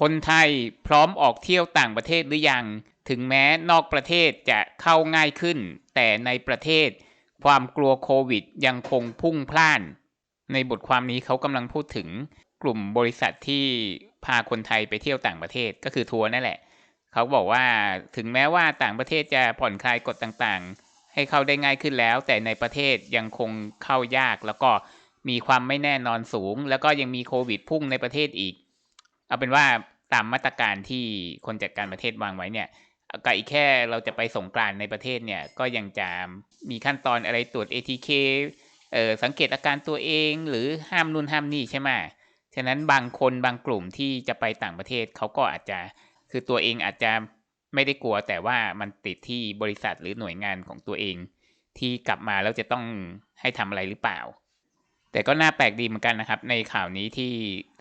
คนไทยพร้อมออกเที่ยวต่างประเทศหรือยัง ถึงแม้นอกประเทศจะเข้าง่ายขึ้น แต่ในประเทศ ความกลัวโควิดยังคงพุ่งพล่าน ในบทความนี้เขากำลังพูดถึงกลุ่มบริษัทที่พาคนไทยไปเที่ยวต่างประเทศก็คือทัวร์นั่นแหละ เขาบอกว่าถึงแม้ว่าต่างประเทศจะผ่อนคลายกฎต่างๆ ให้เข้าได้ง่ายขึ้นแล้ว แต่ในประเทศยังคงเข้ายากแล้วก็มีความไม่แน่นอนสูง แล้วก็ยังมีโควิดพุ่งในประเทศอีก เอาเป็นว่าตามมาตรการที่คนจัดการประเทศวางไว้เนี่ยก็อีกแค่เราจะไปสงกรานในประเทศเนี่ยก็ยังจะมีขั้นตอนอะไรตรวจ ATK เอ่อสังเกตอาการตัวเองหรือห้ามนู่นห้ามนี่ใช่ไหมฉะนั้นบางคนบางกลุ่มที่จะไปต่างประเทศเขาก็อาจจะคือตัวเองอาจจะไม่ได้กลัว แต่ว่ามันติดที่บริษัทหรือหน่วยงานของตัวเอง ที่กลับมาแล้วจะต้องให้ทำอะไรหรือเปล่า แต่ก็น่าแปลกดีเหมือนกันนะครับ ในข่าวนี้ที่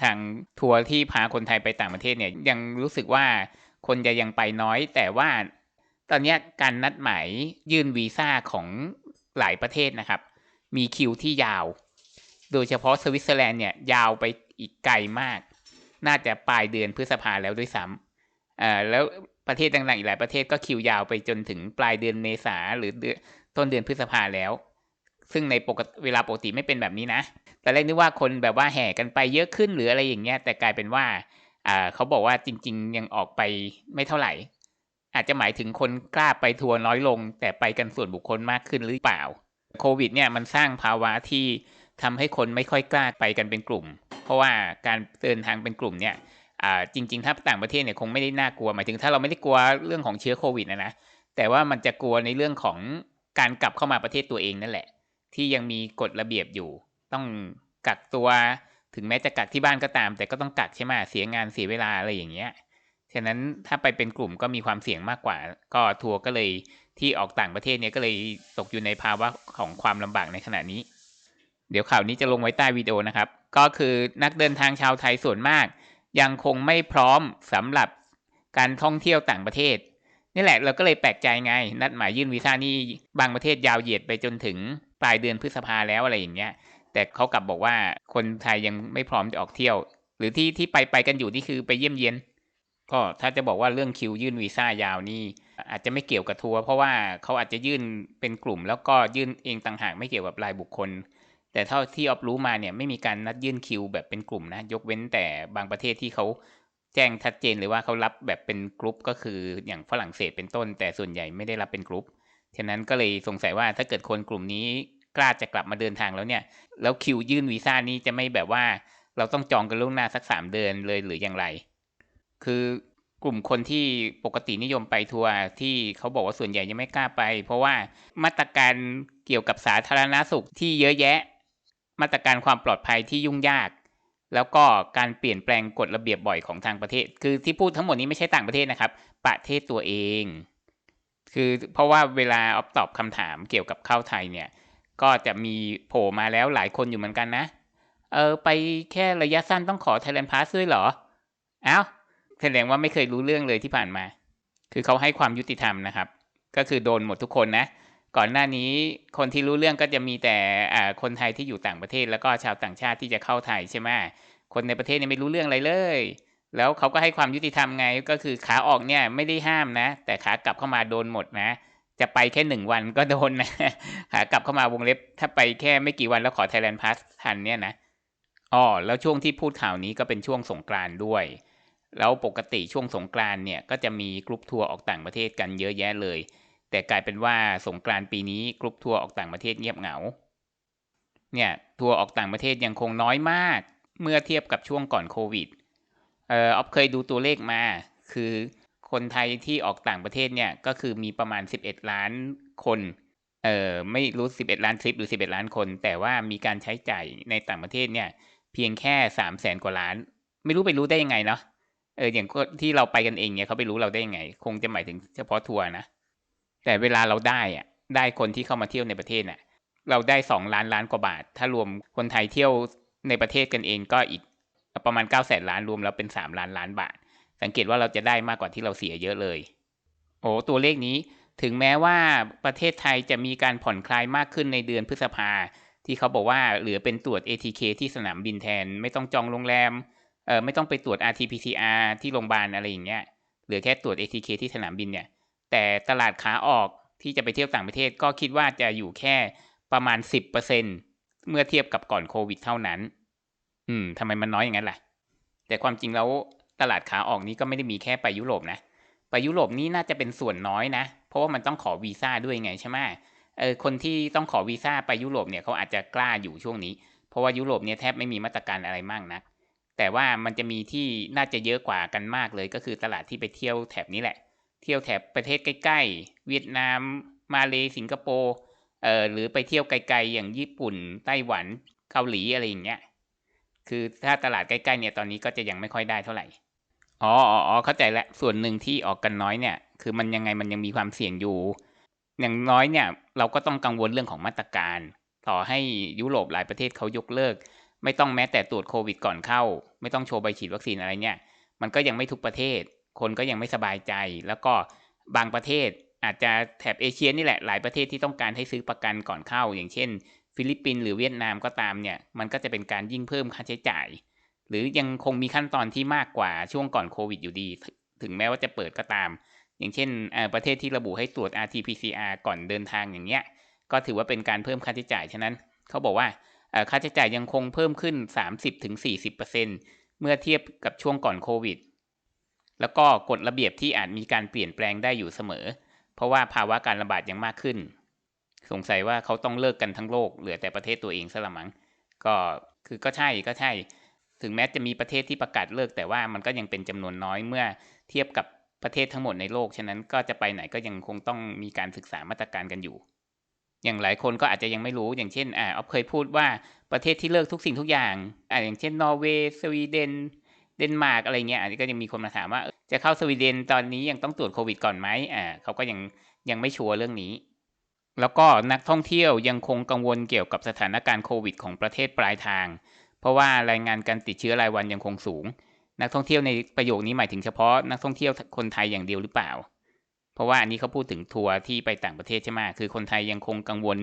ทางทัวร์ที่พาคนไทยไปต่างประเทศเนี่ยยังรู้สึกว่าคนจะยังไปน้อย แต่ว่าตอนนี้การนัดหมายยื่นวีซ่าของหลายประเทศนะครับ มีคิวที่ยาว โดยเฉพาะสวิตเซอร์แลนด์เนี่ยยาวไปอีกไกลมาก น่าจะปลายเดือนพฤษภาแล้วด้วยซ้ำอ่าแล้วประเทศต่างๆอีกหลายประเทศก็คิวยาวไปจนถึงปลายเดือนเมษาหรือเดือนต้นเดือนพฤษภาแล้ว ซึ่งในปกติเวลาปกติไม่เป็นแบบนี้นะ แต่แรกนึกว่าคนแบบว่าแห่กันไปเยอะขึ้นหรืออะไรอย่างเงี้ย แต่กลายเป็นว่าเขาบอกว่าจริง ๆ ยังออกไปไม่เท่าไหร่ อาจจะหมายถึงคนกล้าไปทัวร์น้อยลง แต่ไปกันส่วนบุคคลมากขึ้นหรือเปล่า โควิดเนี่ยมันสร้างภาวะที่ทำให้คนไม่ค่อยกล้าไปกันเป็นกลุ่ม เพราะว่าการเดินทางเป็นกลุ่มเนี่ยจริง ๆ ถ้าต่างประเทศเนี่ยคงไม่ได้น่ากลัวหมายถึงถ้าเราไม่ได้กลัวเรื่องของเชื้อโควิดนะนะแต่ว่ามันจะกลัวในเรื่องของการกลับเข้ามาประเทศตัวเองนั่นแหละ ที่ยังมีกฎระเบียบอยู่ ต้องกักตัวถึงแม้จะกักที่บ้านก็ตาม แต่ก็ต้องกักใช่ไหมเสียงานเสียเวลาอะไรอย่างเงี้ยฉะนั้นถ้าไปเป็นกลุ่มก็มีความเสี่ยงมากกว่า ก็ทัวร์ก็เลยที่ออกต่างประเทศเนี่ยก็เลยตกอยู่ในภาวะของความลำบากในขณะนี้ เดี๋ยวข่าวนี้จะลงไว้ใต้วิดีโอนะครับ ก็คือนักเดินทางชาวไทยส่วนมาก ยังคงไม่พร้อมสำหรับการท่องเที่ยวต่างประเทศนี่แหละเราก็เลยแปลกใจไง นัดหมายยื่นวีซ่านี่บางประเทศยาวเหยียดไปจนถึง ปลายเดือนพฤษภาแล้วอะไรอย่างเงี้ย แต่เขากลับบอกว่าคนไทยยังไม่พร้อมจะออกเที่ยว หรือที่ที่ไปไปกันอยู่นี่คือไปเยี่ยมเยียน ก็ถ้าจะบอกว่าเรื่องคิวยื่นวีซ่ายาวนี่อาจจะไม่เกี่ยวกับทัวร์เพราะว่าเขาอาจจะยื่นเป็นกลุ่ม แล้วก็ยื่นเองต่างหากไม่เกี่ยวกับรายบุคคล แต่เท่าที่ออฟรู้มาเนี่ยไม่มีการนัดยื่นคิวแบบเป็นกลุ่มนะ ยกเว้นแต่บางประเทศที่เขาแจ้งชัดเจนเลยว่าเขารับแบบเป็นกลุ่มก็คืออย่างฝรั่งเศสเป็นต้น แต่ส่วนใหญ่ไม่ได้รับเป็นกลุ่มฉะนั้นก็เลยสงสัยว่าถ้าเกิดคนกลุ่มนี้ กล้าจะกลับมาเดินทางแล้วเนี่ย แล้วคิวยื่นวีซ่านี้จะไม่แบบว่าเราต้องจองกันล่วงหน้าสักสามเดือนเลยหรืออย่างไร คือกลุ่มคนที่ปกตินิยมไปทัวร์ที่เขาบอกว่าส่วนใหญ่ยังไม่กล้าไป เพราะว่ามาตรการเกี่ยวกับสาธารณาสุขที่เยอะแยะ มาตรการความปลอดภัยที่ยุ่งยาก แล้วก็การเปลี่ยนแปลงกฎระเบียบบ่อยของทางประเทศ คือที่พูดทั้งหมดนี้ไม่ใช่ต่างประเทศนะครับ ประเทศตัวเอง คือเพราะว่าเวลาออฟตอบคำถามเกี่ยวกับเข้าไทยเนี่ย ก็จะมีโผล่มาแล้วหลายคนอยู่เหมือนกันนะ เออไปแค่ระยะสั้นต้องขอ Thailand Pass ด้วยเหรอ อ้าวแสดงว่าไม่เคยรู้เรื่องเลยที่ผ่านมา คือเขาให้ความยุติธรรมนะครับ ก็คือโดนหมดทุกคนนะ ก่อนหน้านี้คนที่รู้เรื่องก็จะมีแต่คนไทยที่อยู่ต่างประเทศ แล้วก็ชาวต่างชาติที่จะเข้าไทยใช่ไหมคนในประเทศเนี่ยไม่รู้เรื่องอะไรเลย แล้วเขาก็ให้ความยุติธรรมไง ก็คือขาออกเนี่ยไม่ได้ห้ามนะ แต่ขากลับเข้ามาโดนหมดนะ จะไปแค่หนึ่งวันก็โดนนะขากลับเข้ามาวงเล็บ ถ้าไปแค่ไม่กี่วันแล้วขอ Thailand Pass ทันเนี่ยนะอ๋อแล้วช่วงที่พูดข่าวนี้ก็เป็นช่วงสงกรานด้วย แล้วปกติช่วงสงกรานเนี่ยก็จะมีกรุ๊ปทัวร์ออกต่างประเทศกันเยอะแยะเลย แต่กลายเป็นว่าสงกรานปีนี้กรุ๊ปทัวร์ออกต่างประเทศเงียบเหงา เนี่ยทัวร์ออกต่างประเทศยังคงน้อยมาก เมื่อเทียบกับช่วงก่อนโควิดเอ่อออฟเคยดูตัวเลขมา คือ คนไทยที่ออกต่างประเทศเนี่ยก็คือมีประมาณ 11 ล้านคนเอ่อไม่รู้ 11 ล้านทริปหรือ 11 ล้านคน แต่ว่ามีการใช้จ่ายในต่างประเทศเนี่ย เพียงแค่3 0 0แสนกว่าล้าน ไม่รู้ไปรู้ได้ยังไงเนาะเอออย่างที่เราไปกันเองเนี่ยเขาไปรู้เราได้ยังไง คงจะหมายถึงเฉพาะทัวร์นะแต่เวลาเราได้อะได้คนที่เข้ามาเที่ยวในประเทศน่ะ เราได้สองล้านล้านกว่าบาท ถ้ารวมคนไทยเที่ยวในประเทศกันเองก็อีกประมาณ9ก้าแสนล้านรวมแล้วเป็น3ล้านล้านบาท สังเกตว่าเราจะได้มากกว่าที่เราเสียเยอะเลย โอ้ตัวเลขนี้ถึงแม้ว่าประเทศไทยจะมีการผ่อนคลายมากขึ้นในเดือนพฤษภา ที่เขาบอกว่าเหลือเป็นตรวจ ATK ที่สนามบินแทน ไม่ต้องจองโรงแรมเออไม่ต้องไปตรวจ RT-PCR ที่โรงพยาบาลอะไรอย่างเงี้ยเหลือแค่ตรวจ ATK ที่สนามบินเนี่ย แต่ตลาดขาออกที่จะไปเที่ยวต่างประเทศก็คิดว่าจะอยู่แค่ประมาณ 10%เมื่อเทียบกับก่อนโควิดเท่านั้น อืมทำไมมันน้อยอย่างนั้นล่ะ แต่ความจริงแล้ว ตลาดขาออกนี้ก็ไม่ได้มีแค่ไปยุโรปนะ ไปยุโรปนี้น่าจะเป็นส่วนน้อยนะ เพราะว่ามันต้องขอวีซ่าด้วยไงใช่ไหมเออคนที่ต้องขอวีซ่าไปยุโรปเนี่ยเขาอาจจะกล้าอยู่ช่วงนี้ เพราะว่ายุโรปเนี่ยแทบไม่มีมาตรการอะไรมากนะัก แต่ว่ามันจะมีที่น่าจะเยอะกว่ากันมากเลย ก็คือตลาดที่ไปเที่ยวแถบนี้แหละ เที่ยวแถบประเทศใกล้ๆ เวียดนาม มาเลสิงคโปร์เอ่อหรือไปเที่ยวไกลๆอย่างญี่ปุ่น ไต้หวัน เกาหลีอะไรอย่างเงี้ย คือถ้าตลาดใกล้ๆเนี่ยตอนนี้ก็จะยังไม่ค่อยได้เท่าไหร่ อ๋ออ๋อเข้าใจแล้วส่วนหนึ่งที่ออกกันน้อยเนี่ย คือมันยังไงมันยังมีความเสี่ยงอยู่ อย่างน้อยเนี่ย เราก็ต้องกังวลเรื่องของมาตรการ ต่อให้ยุโรปหลายประเทศเขายกเลิก ไม่ต้องแม้แต่ตรวจโควิดก่อนเข้า ไม่ต้องโชว์ใบฉีดวัคซีนอะไรเนี่ย มันก็ยังไม่ทุกประเทศ คนก็ยังไม่สบายใจ แล้วก็บางประเทศอาจจะแถบเอเชียนี่แหละหลายประเทศที่ต้องการให้ซื้อประกันก่อนเข้า อย่างเช่น ฟิลิปปินส์หรือเวียดนามก็ตามเนี่ย มันก็จะเป็นการยิ่งเพิ่มค่าใช้จ่าย รือยังคงมีขั้นตอนที่มากกว่าช่วงก่อนโควิดอยู่ดี ถึงแม้ว่าจะเปิดก็ตาม อย่างเช่นประเทศที่ระบุให้ตรวจ RT-PCR ก่อนเดินทางอย่างเงี้ย ก็ถือว่าเป็นการเพิ่มค่าใช้จ่าย ฉะนั้นเขาบอกว่าค่าใช้จ่ายยังคงเพิ่มขึ้น 30-40%เมื่อเทียบกับช่วงก่อนโควิด แล้วก็กฎระเบียบที่อาจมีการเปลี่ยนแปลงได้อยู่เสมอ เพราะว่าภาวะการระบาดยังมากขึ้น สงสัยว่าเขาต้องเลิกกันทั้งโลก เหลือแต่ประเทศตัวเองซะละมั้ง ก็คือก็ใช่ก็ใช่ ถึงแม้จะมีประเทศที่ประกาศเลิก แต่ว่ามันก็ยังเป็นจำนวนน้อยเมื่อเทียบกับประเทศทั้งหมดในโลก ฉะนั้นก็จะไปไหนก็ยังคงต้องมีการศึกษามาตรการกันอยู่ อย่างหลายคนก็อาจจะยังไม่รู้ อย่างเช่น อ่าออฟเคยพูดว่าประเทศที่เลิกทุกสิ่งทุกอย่าง อ่าอย่างเช่น นอร์เวย์ สวีเดน เดนมาร์กอะไรเงี้ย อันนี้ก็ยังมีคนมาถามว่า จะเข้าสวีเดนตอนนี้ยังต้องตรวจโควิดก่อนไหมอ่าเขาก็ยังยังไม่ชัวร์เรื่องนี้ แล้วก็นักท่องเที่ยวยังคงกังวลเกี่ยวกับสถานการณ์โควิดของประเทศปลายทาง เพราะว่ารายงานการติดเชื้อรายวันยังคงสูง นักท่องเที่ยวในประโยคนี้หมายถึงเฉพาะนักท่องเที่ยวคนไทยอย่างเดียวหรือเปล่า เพราะว่าอันนี้เขาพูดถึงทัวร์ที่ไปต่างประเทศใช่ไหมคือคนไทยยังคงกังวล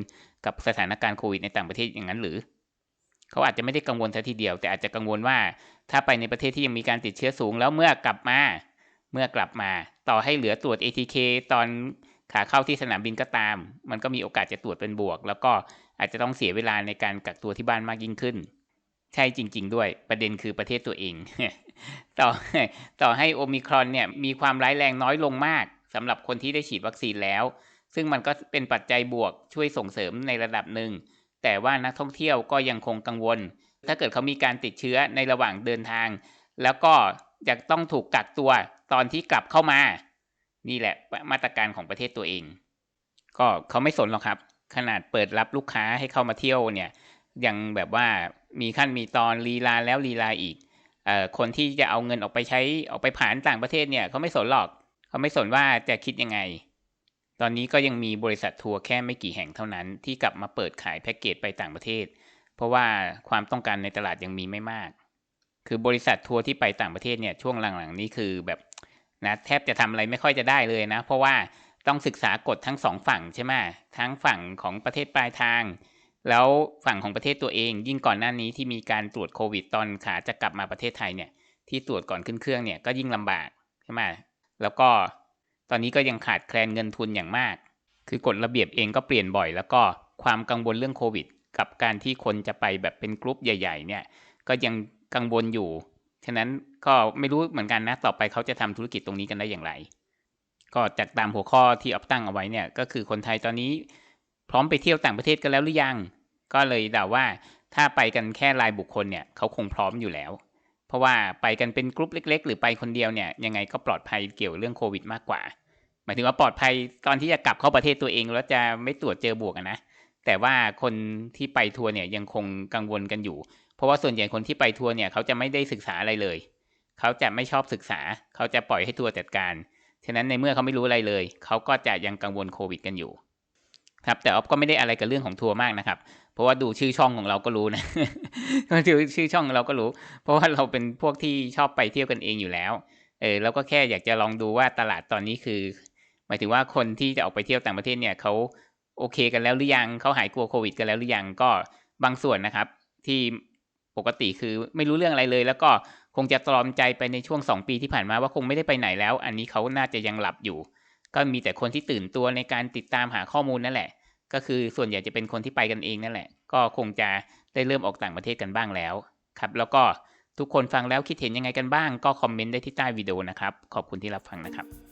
กับสถานการณ์โควิดในต่างประเทศอย่างนั้นหรือเขาอาจจะไม่ได้กังวลแค่ทีเดียว แต่อาจจะกังวลว่า ถ้าไปในประเทศที่ยังมีการติดเชื้อสูง แล้วเมื่อกลับมา เมื่อกลับมา ต่อให้เหลือตรวจ ATK ตอนขาเข้าที่สนามบินก็ตาม มันก็มีโอกาสจะตรวจเป็นบวก แล้วก็อาจจะต้องเสียเวลาในการกักตัวที่บ้านมากยิ่งขึ้น ใช่จริง ๆ ด้วยประเด็นคือประเทศตัวเอง ต่อต่อให้โอมิครอนเนี่ยมีความร้ายแรงน้อยลงมากสำหรับคนที่ได้ฉีดวัคซีนแล้ว ซึ่งมันก็เป็นปัจจัยบวกช่วยส่งเสริมในระดับหนึ่ง แต่ว่านักท่องเที่ยวก็ยังคงกังวล ถ้าเกิดเขามีการติดเชื้อในระหว่างเดินทาง แล้วก็จะต้องถูกกักตัวตอนที่กลับเข้ามา นี่แหละมาตรการของประเทศตัวเอง ก็เขาไม่สนหรอกครับ ขนาดเปิดรับลูกค้าให้เข้ามาเที่ยวเนี่ยยังแบบว่า มีขั้นมีตอนลีลาแล้วลีลาอีกเอ่อคนที่จะเอาเงินออกไปใช้ออกไปผ่านต่างประเทศเนี่ยเขาไม่สนหรอกเขาไม่สนว่าจะคิดยังไง ตอนนี้ก็ยังมีบริษัททัวร์แค่ไม่กี่แห่งเท่านั้น ที่กลับมาเปิดขายแพ็กเกจไปต่างประเทศ เพราะว่าความต้องการในตลาดยังมีไม่มาก คือบริษัททัวร์ที่ไปต่างประเทศเนี่ยช่วงหลังๆนี้คือแบบนะแทบจะทำอะไรไม่ค่อยจะได้เลยนะ เพราะว่าต้องศึกษากฎทั้งสองฝั่งใช่ไหมทั้งฝั่งของประเทศปลายทาง แล้วฝั่งของประเทศตัวเอง ยิ่งก่อนหน้านี้ที่มีการตรวจโควิดตอนขาจะกลับมาประเทศไทยเนี่ยที่ตรวจก่อนขึ้นเครื่องเนี่ยก็ยิ่งลำบากใช่ไหมแล้วก็ตอนนี้ก็ยังขาดแคลนเงินทุนอย่างมาก คือกฎระเบียบเองก็เปลี่ยนบ่อย แล้วก็ความกังวลเรื่องโควิด กับการที่คนจะไปแบบเป็นกลุ่มใหญ่ ๆ เนี่ยก็ยังกังวลอยู่ ฉะนั้นก็ไม่รู้เหมือนกันนะ ต่อไปเขาจะทำธุรกิจตรงนี้กันได้อย่างไร ก็จากตามหัวข้อที่อัพตั้งเอาไว้เนี่ยก็คือคนไทยตอนนี้ พร้อมไปเที่ยวต่างประเทศกันแล้วหรือยัง ก็เลยเดาว่าถ้าไปกันแค่รายบุคคลเนี่ยเขาคงพร้อมอยู่แล้ว เพราะว่าไปกันเป็นกลุ่มเล็ก ๆ หรือไปคนเดียวเนี่ยยังไงก็ปลอดภัยเกี่ยวเรื่องโควิดมากกว่า หมายถึงว่าปลอดภัยตอนที่จะกลับเข้าประเทศตัวเองแล้วจะไม่ตรวจเจอบวกนะ แต่ว่าคนที่ไปทัวร์เนี่ยยังคงกังวลกันอยู่ เพราะว่าส่วนใหญ่คนที่ไปทัวร์เนี่ยเขาจะไม่ได้ศึกษาอะไรเลย เขาจะไม่ชอบศึกษา เขาจะปล่อยให้ทัวร์จัดการ ฉะนั้นในเมื่อเขาไม่รู้อะไรเลย เขาก็จะยังกังวลโควิดกันอยู่ ครับแต่ออฟก็ไม่ได้อะไรกับเรื่องของทัวร์มากนะครับ เพราะว่าดูชื่อช่องของเราก็รู้นะดูชื่อช่องเราก็รู้ เพราะว่าเราเป็นพวกที่ชอบไปเที่ยวกันเองอยู่แล้วเออเราก็แค่อยากจะลองดูว่าตลาดตอนนี้คือ หมายถึงว่าคนที่จะออกไปเที่ยวต่างประเทศเนี่ยเขาโอเคกันแล้วหรือยังเขาหายกลัวโควิด กันแล้วหรือยังก็บางส่วนนะครับ ที่ปกติคือไม่รู้เรื่องอะไรเลย แล้วก็คงจะตรอมใจไปในช่วง 2 ปีที่ผ่านมาว่าคงไม่ได้ไปไหนแล้ว อันนี้เขาน่าจะยังหลับอยู่ ก็มีแต่คนที่ตื่นตัวในการติดตามหาข้อมูลนั่นแหละ ก็คือส่วนใหญ่จะเป็นคนที่ไปกันเองนั่นแหละ ก็คงจะได้เริ่มออกต่างประเทศกันบ้างแล้วครับแล้วก็ทุกคนฟังแล้วคิดเห็นยังไงกันบ้าง ก็คอมเมนต์ได้ที่ใต้วิดีโอนะครับ ขอบคุณที่รับฟังนะครับ